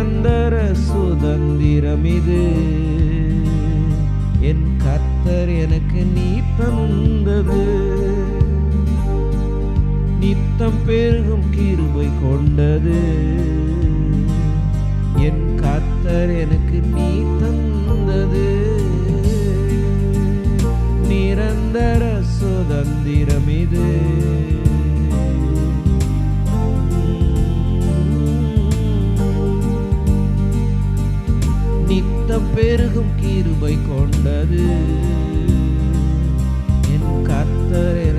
நிரந்தர சுதந்திரம் இது. என் கத்தர் எனக்கு நீத்தம் உந்தது நித்தம் பெருகும் கிருபை கொண்டது. என் கத்தர் எனக்கு நீ தந்தது நிரந்தர சுதந்திரம் இது. பெருகும் கீருபை கொண்டது. என் கத்தரே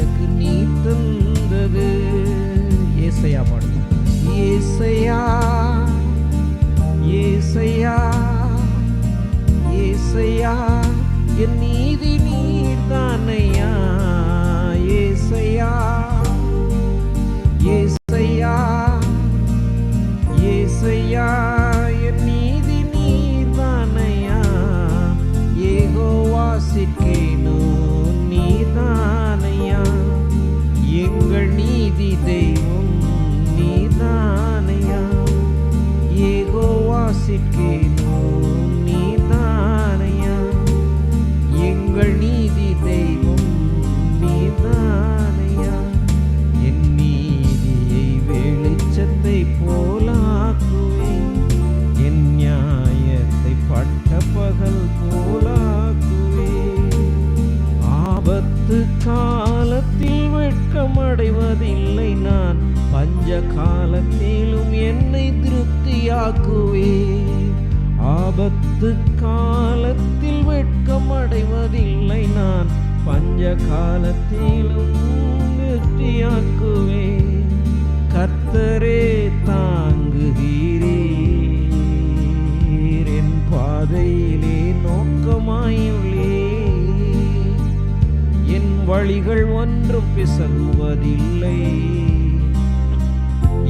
வழிகள் ஒன்றும் பிசகுவதில்லை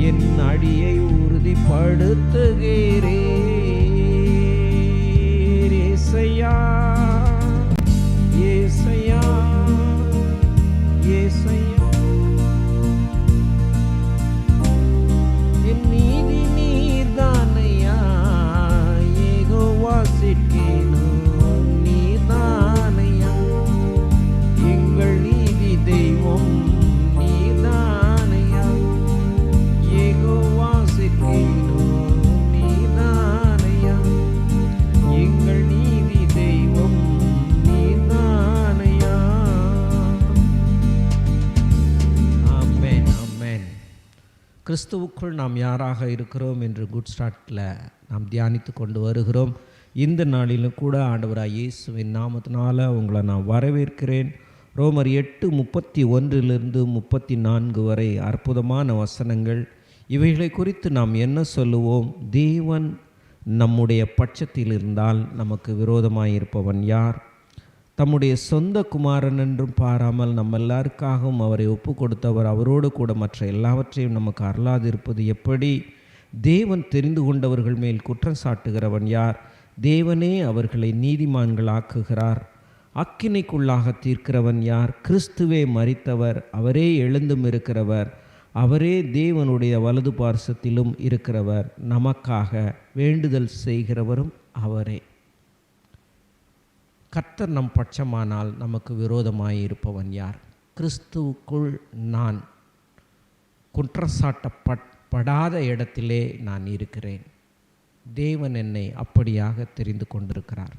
என் அடியை உறுதிப்படுத்துகிறேன். கிறிஸ்துவுக்குள் நாம் யாராக இருக்கிறோம் என்று குட் ஸ்டார்ட்டில் நாம் தியானித்து கொண்டு வருகிறோம். இந்த நாளிலும் கூட ஆண்டவராக இயேசுவின் நாமத்தினால உங்களை நான் வரவேற்கிறேன். ரோமர் எட்டு முப்பத்தி ஒன்றிலிருந்து முப்பத்தி நான்கு வரை அற்புதமான வசனங்கள். இவைகளை குறித்து நாம் என்ன சொல்லுவோம்? தேவன் நம்முடைய பட்சத்தில் இருந்தால் நமக்கு விரோதமாயிருப்பவன் யார்? தம்முடைய சொந்த குமாரன் என்றும் பாராமல் நம்ம எல்லாருக்காகவும் அவரை ஒப்பு கொடுத்தவர் அவரோடு கூட மற்ற எல்லாவற்றையும் நமக்கு அருளாதிருப்பது எப்படி? தேவன் தெரிந்து கொண்டவர்கள் மேல் குற்றம் சாட்டுகிறவன் யார்? தேவனே அவர்களை நீதிமான்கள் ஆக்குகிறார் அக்கினைக்குள்ளாக தீர்க்கிறவன் யார்? கிறிஸ்துவே மறித்தவர் அவரே எழுந்தும் இருக்கிறவர் அவரே தேவனுடைய வலது பார்சத்திலும் இருக்கிறவர். நமக்காக வேண்டுதல் செய்கிறவரும் அவரே. கர்த்தர் நம் பட்சமானால் நமக்கு விரோதமாய் இருப்பவன் யார்? கிறிஸ்துவுக்குள் நான் குற்றச்சாட்டப்படாத இடத்திலே நான் இருக்கிறேன். தேவன் என்னை அப்படியாக தெரிந்து கொண்டிருக்கிறார்.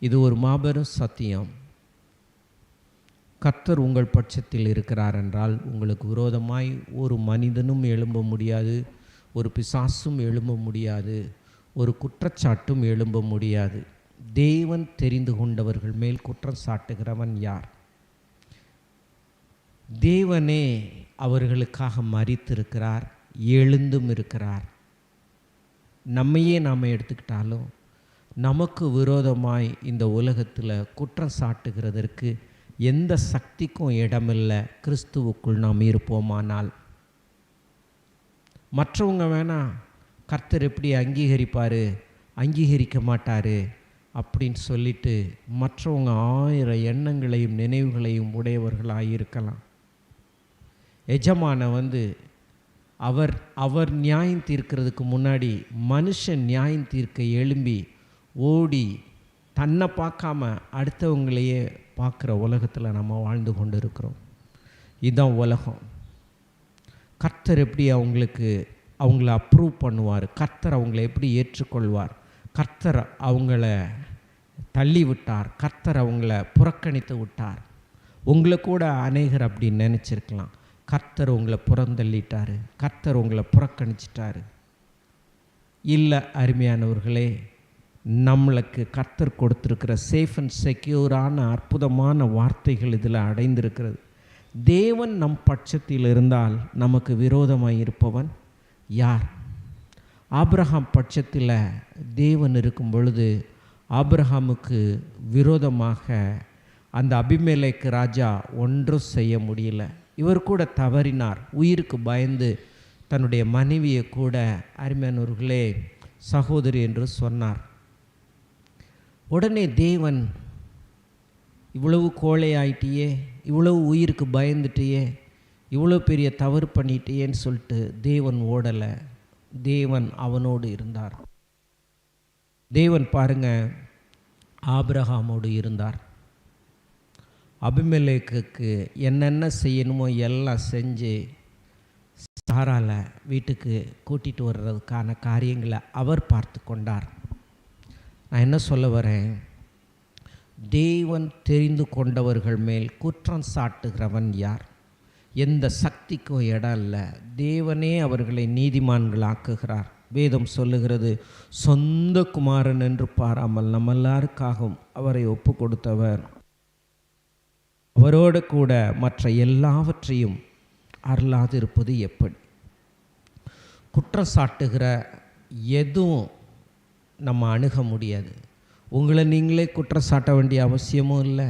இது ஒரு மாபெரும் சத்தியம். கர்த்தர் உங்கள் பட்சத்தில் இருக்கிறார் என்றால் உங்களுக்கு விரோதமாய் ஒரு மனிதனும் எழும்ப முடியாது ஒரு பிசாசும் எழும்ப முடியாது ஒரு குற்றச்சாட்டும் எழும்ப முடியாது. தேவன் தெரிந்து கொண்டவர்கள் மேல் குற்றம் சாட்டுகிறவன் யார்? தேவனே அவர்களுக்காக மறித்திருக்கிறார் எழுந்தும் இருக்கிறார். நம்மையே நாம் எடுத்துக்கிட்டாலும் நமக்கு விரோதமாய் இந்த உலகத்தில் குற்றம் சாட்டுகிறதற்கு எந்த சக்திக்கும் இடமில்லை கிறிஸ்துவுக்குள் நாம் இருப்போமானால். மற்றவங்க வேணா கர்த்தர் எப்படி அங்கீகரிப்பார் அங்கீகரிக்க மாட்டார். அப்படின்னு சொல்லிட்டு மற்றவங்க ஆயிரம் எண்ணங்களையும் நினைவுகளையும் உடையவர்களாக இருக்கலாம் எஜமான வந்து அவர் அவர் நியாயம் தீர்க்கிறதுக்கு முன்னாடி மனுஷன் நியாயம் தீர்க்க எழும்பி ஓடி தன்னை பார்க்காம அடுத்தவங்களையே பார்க்குற உலகத்தில் நம்ம வாழ்ந்து கொண்டு இருக்கிறோம் இதுதான் உலகம். கர்த்தர் எப்படி அவங்களுக்கு அவங்கள அப்ரூவ் பண்ணுவார்? கர்த்தர் அவங்கள எப்படி ஏற்றுக்கொள்வார்? கர்த்தர் அவங்கள தள்ளி விட்டார். கர்த்தர் அவங்கள புறக்கணித்து விட்டார். உங்களை கூட அநேகர் அப்படி நினச்சிருக்கலாம். கர்த்தர் உங்களை புறந்தள்ளிட்டார். கர்த்தர் உங்களை புறக்கணிச்சிட்டாரு. இல்லை அருமையானவர்களே நம்மளுக்கு கர்த்தர் கொடுத்துருக்கிற சேஃப் அண்ட் செக்யூரான அற்புதமான வார்த்தைகள் இதில் அடைந்திருக்கிறது. தேவன் நம் பட்சத்தில் இருந்தால் நமக்கு விரோதமாக இருப்பவன் யார்? ஆப்ரஹாம் பட்சத்தில் தேவன் இருக்கும் பொழுது ஆப்ரஹாமுக்கு விரோதமாக அந்த அபிமேலைக்கு ராஜா ஒன்றும் செய்ய முடியல. இவர் கூட தவறினார். உயிருக்கு பயந்து தன்னுடைய மனைவியை கூட அருமையானவர்களே சகோதரி என்று சொன்னார். உடனே தேவன் இவ்வளவு கோழையாயிட்டியே இவ்வளவு உயிருக்கு பயந்துட்டியே இவ்வளோ பெரிய தவறு பண்ணிட்டியேன்னு சொல்லிட்டு தேவன் ஓடலை. தேவன் அவனோடு இருந்தார். தேவன் பாருங்க ஆபிரகாமோடு இருந்தார். அபிமலேக்கு என்னென்ன செய்யணுமோ எல்லாம் செஞ்சு சாரால வீட்டுக்கு கூட்டிகிட்டு வர்றதுக்கான காரியங்களை அவர் பார்த்து கொண்டார். நான் என்ன சொல்ல வரேன்? தேவன் தெரிந்து கொண்டவர்கள் மேல் குற்றம் சாட்டுகிறவன் யார்? எந்த சக்திக்கோ இடம் இல்லை. தேவனே அவர்களை நீதிமான்கள் ஆக்குகிறார் வேதம் சொல்லுகிறது சொந்த குமாரன் என்று பாராமல் நம்ம எல்லாருக்காகவும் அவரை ஒப்பு கொடுத்தவர் அவரோடு கூட மற்ற எல்லாவற்றையும் அருளாதிருப்பது எப்படி? குற்றம் சாட்டுகிற எதுவும் நம்ம அணுக முடியாது. உங்களை நீங்களே குற்றம் சாட்ட வேண்டிய அவசியமும் இல்லை.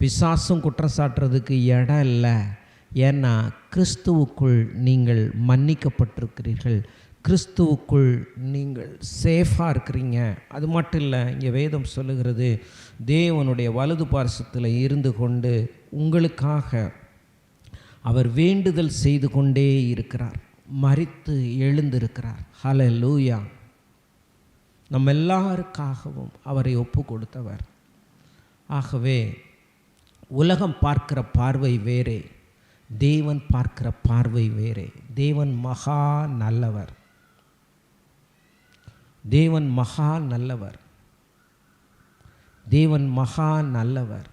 பிசாசும் குற்றம் சாட்டுறதுக்கு இடம் இல்லை. ஏன்னா கிறிஸ்துவுக்குள் நீங்கள் மன்னிக்கப்பட்டிருக்கிறீர்கள். கிறிஸ்துவுக்குள் நீங்கள் சேஃபாக இருக்கிறீங்க. அது மட்டும் இல்லை இங்கே வேதம் சொல்லுகிறது தேவனுடைய வலது பார்சத்தில் இருந்து கொண்டு உங்களுக்காக அவர் வேண்டுதல் செய்து கொண்டே இருக்கிறார். மறித்து எழுந்திருக்கிறார். ஹல லூயா நம்ம எல்லாருக்காகவும் அவரை ஒப்பு கொடுத்தவர். ஆகவே உலகம் பார்க்கிற பார்வை வேறே. தேவன் பார்க்கிற பார்வை வேறே. தேவன் மகா நல்லவர். தேவன் மகா நல்லவர். தேவன் மகா நல்லவர்.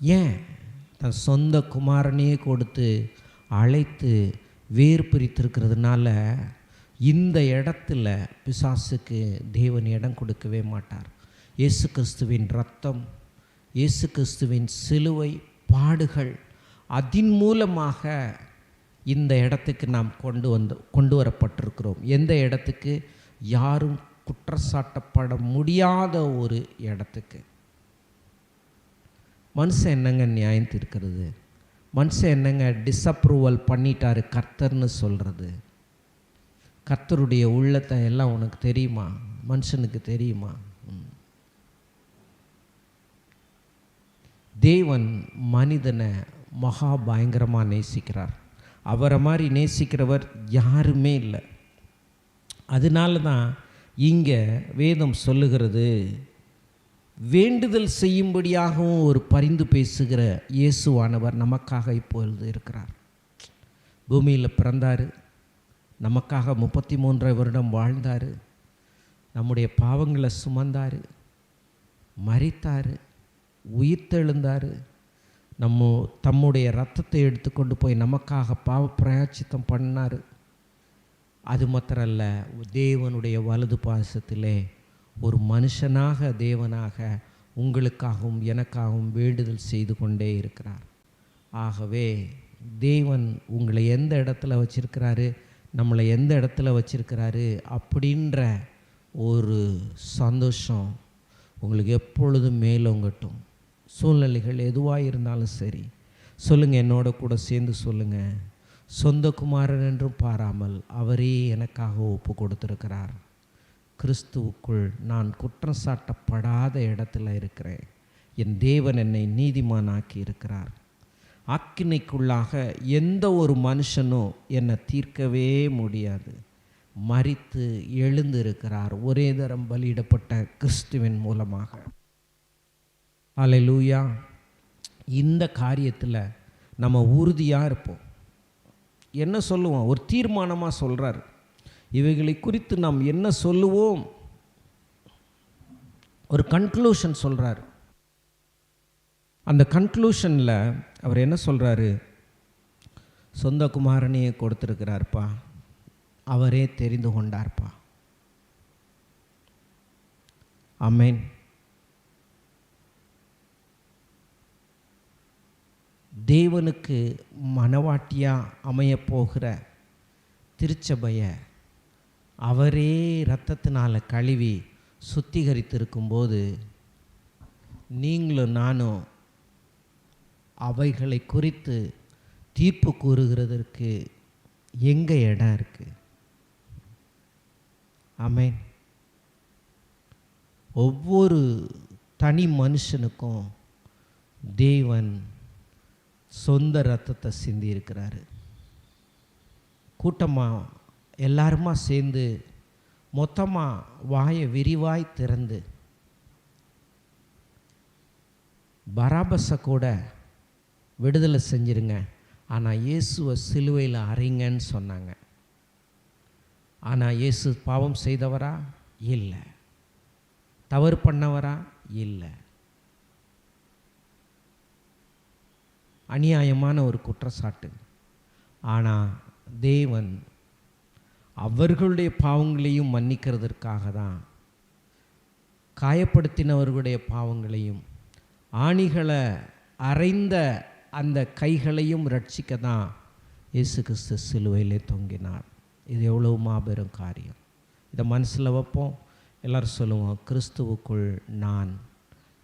ஏன்? தன் சொந்த குமாரனையே கொடுத்து அழைத்து வேர் பிரித்திருக்கிறதுனால இந்த இடத்துல பிசாசுக்கு தேவன் இடம் கொடுக்கவே மாட்டார். இயேசு கிறிஸ்துவின் ரத்தம் இயேசு கிறிஸ்துவின் சிலுவை பாடுகள் அதன் மூலமாக இந்த இடத்துக்கு நாம் கொண்டு வந்து கொண்டு வரப்பட்டிருக்கிறோம். எந்த இடத்துக்கு? யாரும் குற்றச்சாட்டப்பட முடியாத ஒரு இடத்துக்கு. மனுஷன் என்னங்க நியாயம் தீர்க்கிறது? மனுஷன் என்னங்க டிஸ்அப்ரூவல் பண்ணிட்டாரு கர்த்தர்னு சொல்கிறது கர்த்தருடைய உள்ளத்தை எல்லாம் உனக்கு தெரியுமா? மனுஷனுக்கு தெரியுமா? தேவன் மனிதனை மகா பயங்கரமாக நேசிக்கிறார். அவரை மாதிரி நேசிக்கிறவர் யாருமே இல்லை. அதனால தான் இங்கே வேதம் சொல்லுகிறது வேண்டுதல் செய்யும்படியாகவும் ஒரு பரிந்து பேசுகிற இயேசுவானவர் நமக்காக இப்பொழுது இருக்கிறார். பூமியில் பிறந்தார் நமக்காக முப்பத்தி மூன்றரை வருடம் வாழ்ந்தார் நம்முடைய பாவங்களை சுமந்தார் மறித்தார் உயிர்த்தெழுந்தார். நம்ம தம்முடைய ரத்தத்தை எடுத்துக்கொண்டு போய் நமக்காக பாவ பிராயச்சித்தம் பண்ணார் அது மாத்திரல்ல தேவனுடைய வலது பாசத்திலே ஒரு மனுஷனாக தேவனாக உங்களுக்காகவும் எனக்காகவும் வேண்டுதல் செய்து கொண்டே இருக்கிறார். ஆகவே தேவன் உங்களை எந்த இடத்துல வச்சிருக்கிறாரு நம்மளை எந்த இடத்துல வச்சிருக்கிறாரு அப்படின்ற ஒரு சந்தோஷம் உங்களுக்கு எப்பொழுதும் மேலோங்கட்டும். சூழ்நிலைகள் எதுவாக இருந்தாலும் சரி சொல்லுங்கள் என்னோட கூட சேர்ந்து சொல்லுங்கள் சொந்த குமாரன் என்றும் பாராமல் அவரே எனக்காக ஒப்பு கொடுத்துருக்கிறார். கிறிஸ்துவுக்குள் நான் குற்றம் சாட்டப்படாத இடத்துல இருக்கிறேன். என் தேவன் என்னை நீதிமானாக்கி இருக்கிறார். அக்கினைக்குள்ளாக எந்த ஒரு மனுஷனும் என்னை தீர்க்கவே முடியாது. மறித்து எழுந்திருக்கிறார். ஒரே தரம் பலியிடப்பட்ட கிறிஸ்துவின் மூலமாக. அல்லேலூயா இந்த காரியத்தில் நம்ம உறுதியாக இருப்போம். என்ன சொல்லுவோம்? ஒரு தீர்மானமாக சொல்கிறார் இவைகளை குறித்து நாம் என்ன சொல்லுவோம்? ஒரு கன்க்ளூஷன் சொல்கிறார் அந்த கன்க்ளூஷனில் அவர் என்ன சொல்கிறாரு சொந்த குமாரனையே கொடுத்துருக்கிறார்ப்பா. அவரே தெரிந்து கொண்டார்ப்பா. அமேன் தேவனுக்கு மனவாட்டியாக அமையப்போகிற திருச்சபைய அவரே இரத்தத்தினால் கழுவி சுத்திகரித்திருக்கும்போது நீங்களும் நானும் அவைகளை குறித்து தீர்ப்பு கூறுகிறதற்கு எங்கே இடம் இருக்குது ஆமேன். ஒவ்வொரு தனி மனுஷனுக்கும் தேவன் சொந்த ரத்தத்தை சிந்தி இருக்கிறாரு கூட்டமாக எல்லாருமா சேர்ந்து மொத்தமாக வாயை விரிவாய் திறந்து பராபஸை கூட விடுதலை செஞ்சிருங்க. ஆனால் இயேசுவை சிலுவையில் அறைங்கன்னு சொன்னாங்க. ஆனால் இயேசு பாவம் செய்தவரா? இல்லை. தவறு பண்ணவரா? இல்லை. அநியாயமான ஒரு குற்றச்சாட்டு. ஆனால் தேவன் அவர்களுடைய பாவங்களையும் மன்னிக்கிறதற்காக தான் காயப்படுத்தினவர்களுடைய பாவங்களையும் ஆணிகளை அரைந்த அந்த கைகளையும் ரட்சிக்க தான் இயேசு கிறிஸ்து சிலுவையிலே தொங்கினார். இது எவ்வளவு மாபெரும் காரியம். இதை மனசில் வைப்போம். எல்லோரும் சொல்லுவோம் கிறிஸ்துவுக்குள் நான்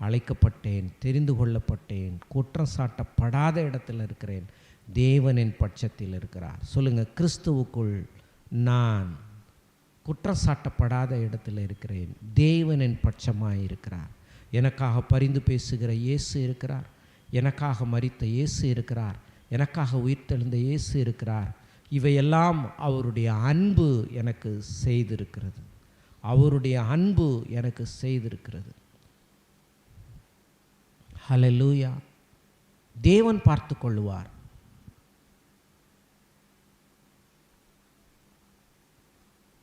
அழைக்கப்பட்டேன் தெரிந்து கொள்ளப்பட்டேன் குற்றம் சாட்டப்படாத இடத்துல இருக்கிறேன். தேவனின் பட்சத்தில் இருக்கிறார். சொல்லுங்கள் கிறிஸ்துவுக்குள் நான் குற்றம் சாட்டப்படாத இடத்துல இருக்கிறேன். தேவனின் பட்சமாக இருக்கிறார். எனக்காக பரிந்து பேசுகிற இயேசு இருக்கிறார். எனக்காக மறித்த இயேசு இருக்கிறார். எனக்காக உயிர்த்தெழுந்த இயேசு இருக்கிறார். இவையெல்லாம் அவருடைய அன்பு எனக்கு செய்திருக்கிறது. அவருடைய அன்பு எனக்கு செய்திருக்கிறது. ஹலலூயா தேவன் பார்த்து கொள்ளுவார்.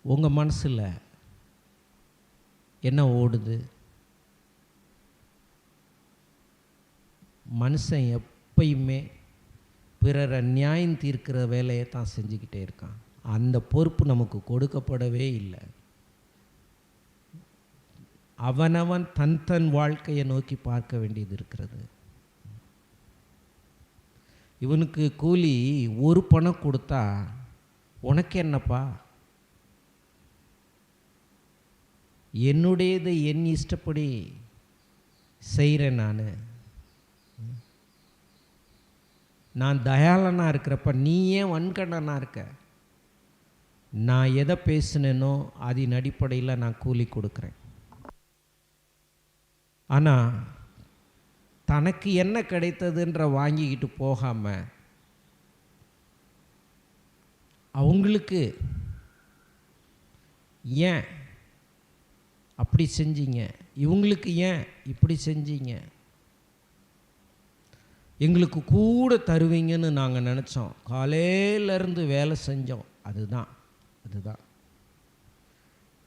உங்கள் மனசில் என்ன ஓடுது? மனுஷன் எப்பயுமே பிறரை நியாயம் தீர்க்கிற வேலையை தான் செஞ்சுக்கிட்டே இருக்கான். அந்த பொறுப்பு நமக்கு கொடுக்கப்படவே இல்லை. அவனவன் தன் தன் வாழ்க்கையை நோக்கி பார்க்க வேண்டியது இருக்கிறது. இவனுக்கு கூலி ஒரு பணம் கொடுத்தா உனக்கு என்னப்பா? என்னுடையதை என் இஷ்டப்படி செய்கிறேன் நான். நான் தயாளனாக இருக்கிறப்ப நீ ஏன் வன்கண்ணனாக இருக்க? நான் எதை பேசினேனோ அதன் அடிப்படையில் நான் கூலி கொடுக்குறேன். ஆனால் தனக்கு என்ன கிடைத்ததுன்ற வாங்கிக்கிட்டு போகாமல் அவங்களுக்கு ஏன் அப்படி செஞ்சீங்க? இவங்களுக்கு ஏன் இப்படி செஞ்சீங்க? எங்களுக்கு கூட தருவீங்கன்னு நாங்கள் நினச்சோம். காலையிலேருந்து வேலை செஞ்சோம். அதுதான். அதுதான்.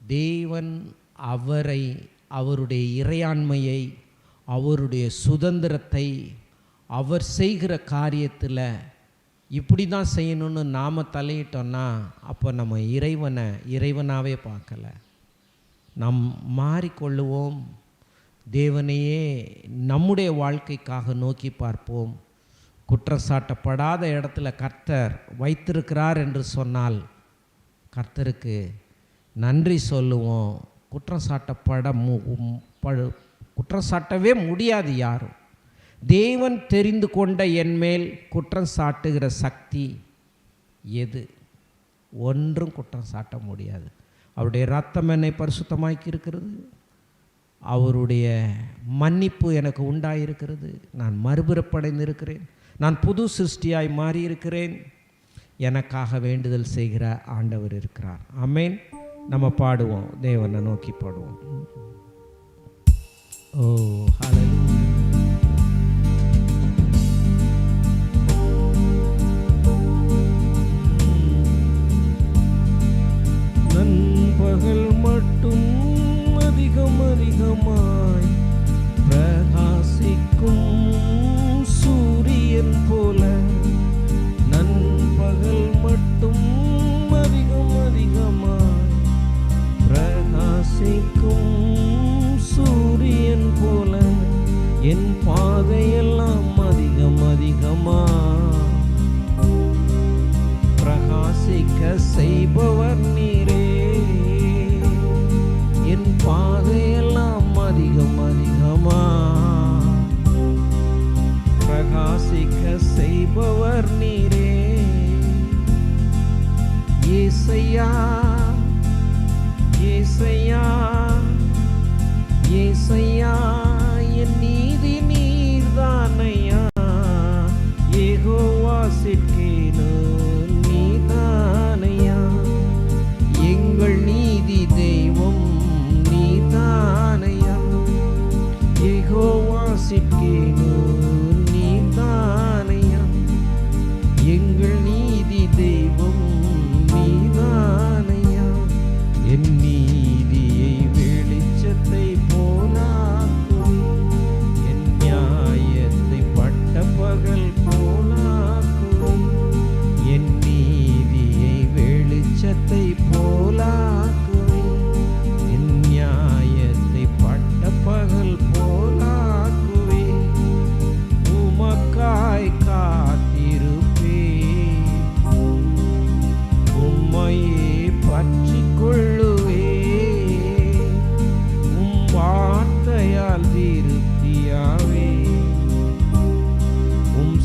தேவன் அவரை அவருடைய இறையாண்மையை அவருடைய சுதந்திரத்தை அவர் செய்கிற காரியத்தில் இப்படி தான் செய்யணும்னு நாம் தலையிட்டோன்னா அப்போ நம்ம இறைவனை இறைவனாகவே பார்க்கலை. நாம் மாறிக்கொள்ளுவோம். தேவனையே நம்முடைய வாழ்க்கைக்காக நோக்கி பார்ப்போம். குற்றம் சாட்டப்படாத இடத்துல கர்த்தர் வைத்திருக்கிறார் என்று சொன்னால் கர்த்தருக்கு நன்றி சொல்லுவோம். குற்றம் சாட்டப்பட மு உம் பழு குற்றம் சாட்டவே முடியாது யாரும். தேவன் தெரிந்து கொண்ட என்மேல் குற்றம் சாட்டுகிற சக்தி எது? ஒன்றும் குற்றம் சாட்ட முடியாது. அவருடைய ரத்தம் என்னை பரிசுத்தமாக்கி இருக்கிறது. அவருடைய மன்னிப்பு எனக்கு உண்டாயிருக்கிறது. நான் மறுபிறப்படைந்திருக்கிறேன். நான் புது சிருஷ்டியாய் மாறியிருக்கிறேன். எனக்காக வேண்டுதல் செய்கிற ஆண்டவர் இருக்கிறார். அமேன் நம்ம பாடுவோம். தேவனை நோக்கி பாடுவோம். ஓ ஹலோ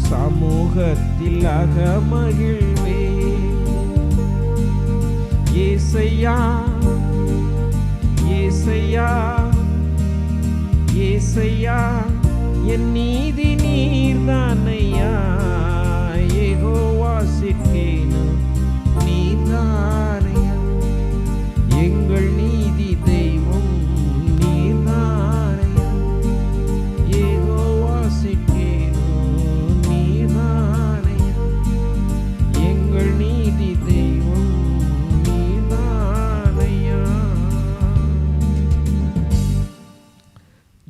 சமூகத்தில் அகமகிழ்வே. ஏசையா ஏசையா ஏசையா என் நீதி நீர்தானையா. ஏகோவா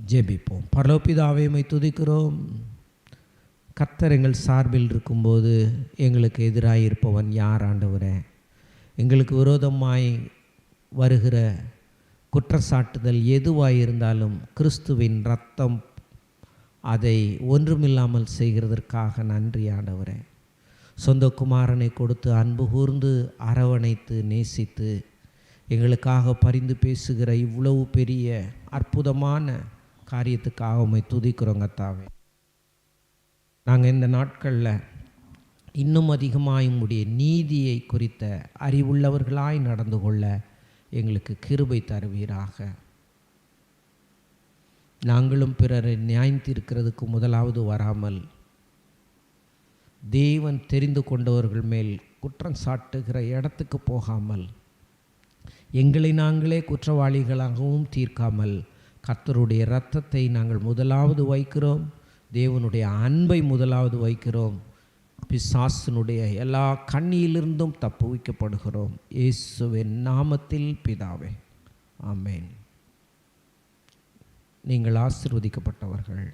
ஜெபிப்போம். பரலோபிதாவை துதிக்கிறோம். கர்த்தர் எங்கள் சார்பில் இருக்கும்போது எங்களுக்கு எதிராக இருப்பவன் யார் ஆண்டவரே? எங்களுக்கு விரோதமாய் வருகிற குற்றச்சாட்டுதல் எதுவாக இருந்தாலும் கிறிஸ்துவின் ரத்தம் அதை ஒன்றுமில்லாமல் செய்கிறதற்காக நன்றி ஆண்டவரே. சொந்த குமாரனை கொடுத்து அன்பு கூர்ந்து அரவணைத்து நேசித்து எங்களுக்காக பரிந்து பேசுகிற இவ்வளவு பெரிய அற்புதமான காரியத்துக்காக உண்மை துதிக்கிறோங்க தாவே. நாங்கள் இந்த நாட்களில் இன்னும் அதிகமாக உங்களுடைய நீதியை குறித்த அறிவுள்ளவர்களாய் நடந்து கொள்ள எங்களுக்கு கிருபை தருவீராக. நாங்களும் பிறரை நியாயந்திருக்கிறதுக்கு முதலாவது வராமல் தேவன் தெரிந்து கொண்டவர்கள் மேல் குற்றம் சாட்டுகிற இடத்துக்கு போகாமல் எங்களை நாங்களே குற்றவாளிகளாகவும் தீர்க்காமல் கர்த்தருடைய இரத்தத்தை நாங்கள் முதலாவது வைக்கிறோம். தேவனுடைய அன்பை முதலாவது வைக்கிறோம். பிசாசனுடைய எல்லா கண்ணியிலிருந்தும் தப்புவிக்கப்படுகிறோம். இயேசுவின் நாமத்தில் பிதாவே. ஆமேன். நீங்கள் ஆசிர்வதிக்கப்பட்டவர்கள்.